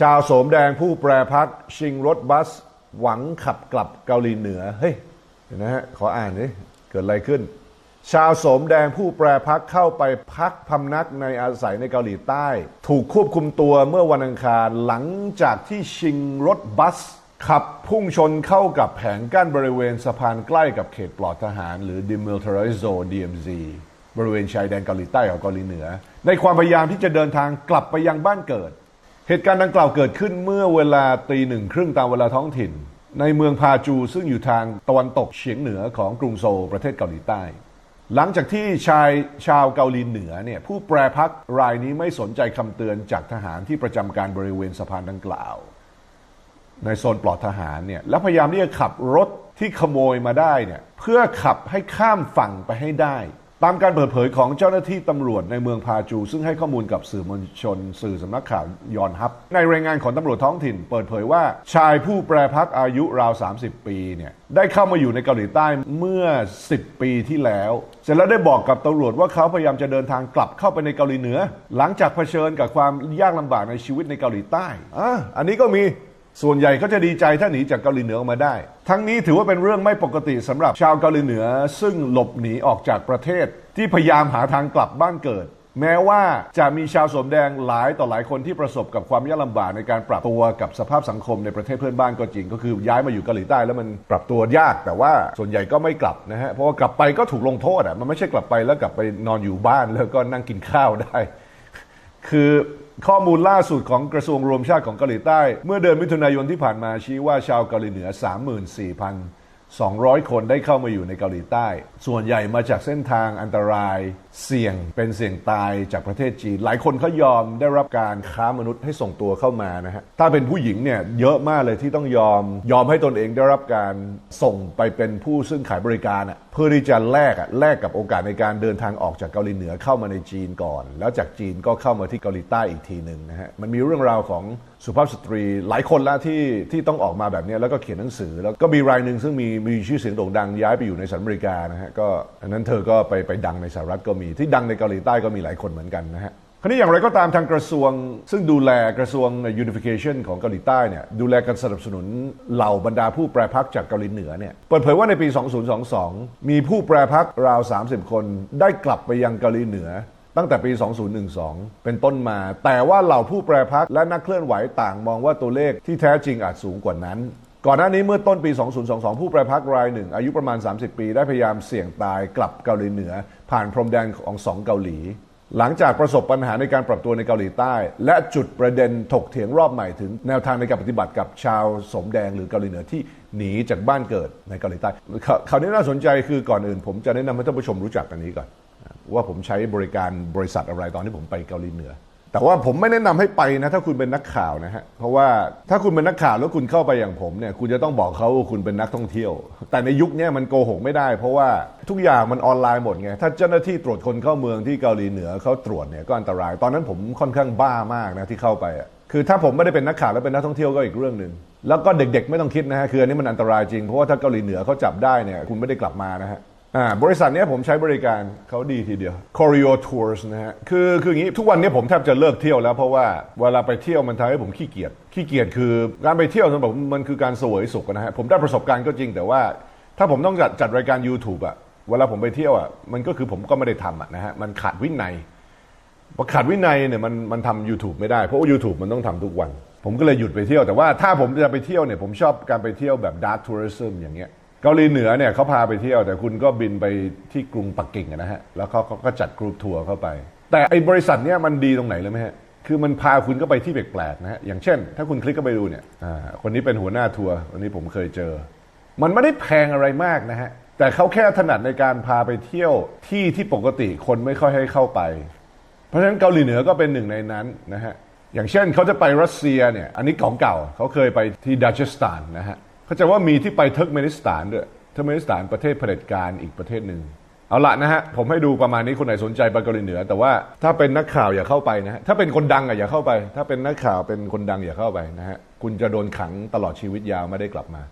ชาวโสมแดงผู้แปรพักชิงรถบัส หวังขับกลับเกาหลีเหนือ เฮ้ยเดี๋ยวนะฮะขออ่านดิเกิดอะไรขึ้น ชาวโสมแดงผู้แปรพักเข้าไปพักพำนักในอาศัยในเกาหลีใต้ ถูกควบคุมตัวเมื่อวันอังคารหลังจากที่ชิงรถบัส ขับพุ่งชนเข้ากับแผงกั้นบริเวณสะพานใกล้กับเขตปลอดทหาร หรือ Demilitarized Zone DMZ บริเวณชายแดนเกาหลีใต้กับเกาหลีเหนือ ในความพยายามที่จะเดินทางกลับไปยังบ้านเกิด เหตุการณ์ดังกล่าวเกิดขึ้นเมื่อเวลาตีหนึ่งครึ่งตามเวลาท้องถิ่น ในเมืองพาจูซึ่งอยู่ทางตะวันตกเฉียงเหนือของกรุงโซลประเทศเกาหลีใต้ หลังจากที่ชายชาวเกาหลีเหนือเนี่ยผู้แปรพักรายนี้ไม่สนใจคำเตือนจากทหารที่ประจำการบริเวณสะพานดังกล่าว ในโซนปลอดทหารเนี่ยและพยายามที่จะขับรถที่ขโมยมาได้เนี่ยเพื่อขับให้ข้ามฝั่งไปให้ได้ ตามการเปิดเผยของเจ้าหน้าที่ตำรวจในเมืองพาจู ซึ่งให้ข้อมูลกับสื่อมวลชน สื่อสำนักข่าวยอนฮับ ในรายงานของตำรวจท้องถิ่น เปิดเผยว่าชายผู้แปรพักอายุราว 30 ปีเนี่ยได้เข้ามาอยู่ในเกาหลีใต้เมื่อ 10 ปีที่แล้ว เสร็จแล้วได้บอกกับตำรวจว่าเขาพยายามจะเดินทางกลับเข้าไปในเกาหลีเหนือ หลังจากเผชิญกับความยากลำบากในชีวิตในเกาหลีใต้อะอันนี้ก็มี ส่วนใหญ่ก็จะดีใจถ้าหนีจากเกาหลีเหนือออกมาได้ ทั้งนี้ถือว่าเป็นเรื่องไม่ปกติสำหรับชาวเกาหลีเหนือ ซึ่งหลบหนีออกจากประเทศ ที่พยายามหาทางกลับบ้านเกิด แม้ว่าจะมีชาวสมแดงหลายต่อหลายคนที่ประสบกับความยากลำบากในการปรับตัวกับสภาพสังคมในประเทศเพื่อนบ้านก็จริง ก็คือย้ายมาอยู่เกาหลีใต้แล้วมันปรับตัวยาก แต่ว่าส่วนใหญ่ก็ไม่กลับนะฮะเพราะว่ากลับไปก็ถูกลงโทษอะมันไม่ใช่กลับไปแล้วกลับไปนอนอยู่บ้านแล้วก็นั่งกินข้าวได้ คือ ข้อมูลล่าสุดของกระทรวงรวมชาติของเกาหลีใต้ เมื่อเดือนมิถุนายนที่ผ่านมาชี้ว่าชาวเกาหลีเหนือ 34,000 200 คนได้เข้ามาอยู่ในเกาหลีใต้ ส่วนใหญ่มาจากเส้นทางอันตรายเสี่ยงเป็นเสี่ยงตายจากประเทศจีน หลายคนเขายอมได้รับการค้ามนุษย์ให้ส่งตัวเข้ามานะฮะ ถ้าเป็นผู้หญิงเนี่ยเยอะมากเลยที่ต้องยอม ยอมให้ตนเองได้รับการส่งไปเป็นผู้ซึ่งขายบริการอะเพื่อที่จะแลกอะแลกกับโอกาสในการเดินทางออกจากเกาหลีเหนือเข้ามาในจีนก่อน แล้วจากจีนก็เข้ามาที่เกาหลีใต้อีกทีหนึ่งนะฮะ มันมีเรื่องราวของ สุภาพสตรีหลายคนแล้วที่ที่ต้องออกมาแบบนี้แล้วก็เขียนหนังสือ แล้วก็มีรายหนึ่งซึ่งมีมีชื่อเสียงโด่งดังย้ายไปอยู่ในสหรัฐอเมริกานะฮะก็อันนั้นเธอก็ไปไปดังในสหรัฐก็มีที่ดังในเกาหลีใต้ก็มีหลายคนเหมือนกันนะฮะคราวนี้อย่างไรก็ตามทางกระทรวง ซึ่งดูแลกระทรวง Unification ของเกาหลีใต้เนี่ยดูแลการสนับสนุนเหล่าบรรดาผู้แปรพักจากเกาหลีเหนือเนี่ยเปิดเผยว่าในปี 2022 มีผู้แปรพักราว 30 คน ได้กลับไปยังเกาหลีเหนือ ตั้งแต่ปี 2012 เป็นต้นมา แต่ว่าเหล่าผู้แปรพักและนักเคลื่อนไหวต่างมองว่าตัวเลขที่แท้จริงอาจสูงกว่านั้น ก่อนหน้านี้เมื่อต้นปี 2022 ผู้แปรพักรายหนึ่ง อายุประมาณ 30 ปี ได้พยายามเสี่ยงตายกลับเกาหลีเหนือ ผ่านพรมแดนของสองเกาหลี หลังจากประสบปัญหาในการปรับตัวในเกาหลีใต้ และจุดประเด็นถกเถียงรอบใหม่ถึงแนวทางในการปฏิบัติกับชาวสมแดงหรือเกาหลีเหนือที่หนีจากบ้านเกิดในเกาหลีใต้คราวนี้น่าสนใจคือก่อนอื่น ผมจะแนะนำให้ท่านผู้ชมรู้จักอันนี้ก่อน ว่าผมใช้บริการบริษัทอะไรตอนที่ผมไปเกาหลีเหนือ แต่ว่าผมไม่แนะนำให้ไปนะถ้าคุณเป็นนักข่าวนะฮะเพราะว่าถ้าคุณเป็นนักข่าวแล้วคุณเข้าไปอย่างผมเนี่ยคุณจะต้องบอกเขาว่าคุณเป็นนักท่องเที่ยว แต่ในยุคนี้มันโกหกไม่ได้ เพราะว่าทุกอย่างมันออนไลน์หมดไงถ้าเจ้าหน้าที่ตรวจคนเข้าเมืองที่เกาหลีเหนือเขาตรวจเนี่ยก็อันตราย ตอนนั้นผมค่อนข้างบ้ามากนะที่เข้าไปอะคือถ้าผมไม่ได้เป็นนักข่าวแล้วเป็นนักท่องเที่ยวก็อีกเรื่องหนึ่งแล้วก็เด็กๆ ไม่ต้องคิดนะฮะคืออันนี้มันอันตรายจริงเพราะว่าถ้าเกาหลีเหนือเขาจับได้เนี่ยคุณไม่ได้กลับมานะฮะอ่า บริษัทนี้ผมใช้บริการเขาดีทีเดียว Choreo Tours นะฮะ คือคืออย่างนี้ทุกวันนี้ผมแทบจะเลิกเที่ยวแล้ว เพราะว่าเวลาไปเที่ยวมันทำให้ผมขี้เกียจขี้เกียจคือการไปเที่ยวสำหรับผมมันคือการสวยสุขนะฮะ ผมได้ประสบการณ์ก็จริงแต่ว่า ถ้าผมต้องจัดจัดรายการ YouTube อะเวลาผมไปเที่ยวอะมันก็คือผมก็ไม่ได้ทำอะนะฮะ มันขาดวินัยพอขาดวินัยเนี่ยมันมันทำ YouTube ไม่ได้เพราะว่า YouTube มันต้องทำทุกวัน ผมก็เลยหยุดไปเที่ยวแต่ว่าถ้าผมจะไปเที่ยวเนี่ยผมชอบการไปเที่ยวแบบ dark tourism อย่างเงี้ย เกาหลีเหนือเนี่ยเขาพาไปเที่ยว แต่คุณก็บินไปที่กรุงปักกิ่งนะฮะ แล้วเขาเขาก็จัดกรุ๊ปทัวร์เข้าไป แต่ไอ้บริษัทเนี่ยมันดีตรงไหนเลยไหมฮะ คือมันพาคุณก็ไปที่แปลกๆนะฮะ อย่างเช่น ถ้าคุณคลิกเข้าไปดูเนี่ยคนนี้เป็นหัวหน้าทัวร์วันนี้ผมเคยเจอ มันไม่ได้แพงอะไรมากนะฮะ แต่เขาแค่ถนัดในการพาไปเที่ยวที่ที่ปกติคนไม่ค่อยให้เข้าไป เพราะฉะนั้นเกาหลีเหนือก็เป็นหนึ่งในนั้นนะฮะ อย่างเช่นเขาจะไปรัสเซียเนี่ย อันนี้ของเก่าเขาเคยไปที่ดัชสถานนะฮะ เขาใจว่ามีที่ไปเทิร์กเมนิสถานด้วยเทิร์กเมนิสถานประเทศเผด็จการอีกประเทศหนึ่งเอาละนะฮะ ผมให้ดูประมาณนี้คนไหนสนใจไปเกาหลีเหนือ แต่ว่าถ้าเป็นนักข่าวอย่าเข้าไปนะฮะ ถ้าเป็นคนดังอะอย่าเข้าไป ถ้าเป็นนักข่าวเป็นคนดังอย่าเข้าไปนะฮะ คุณจะโดนขังตลอดชีวิตยาวไม่ได้กลับมา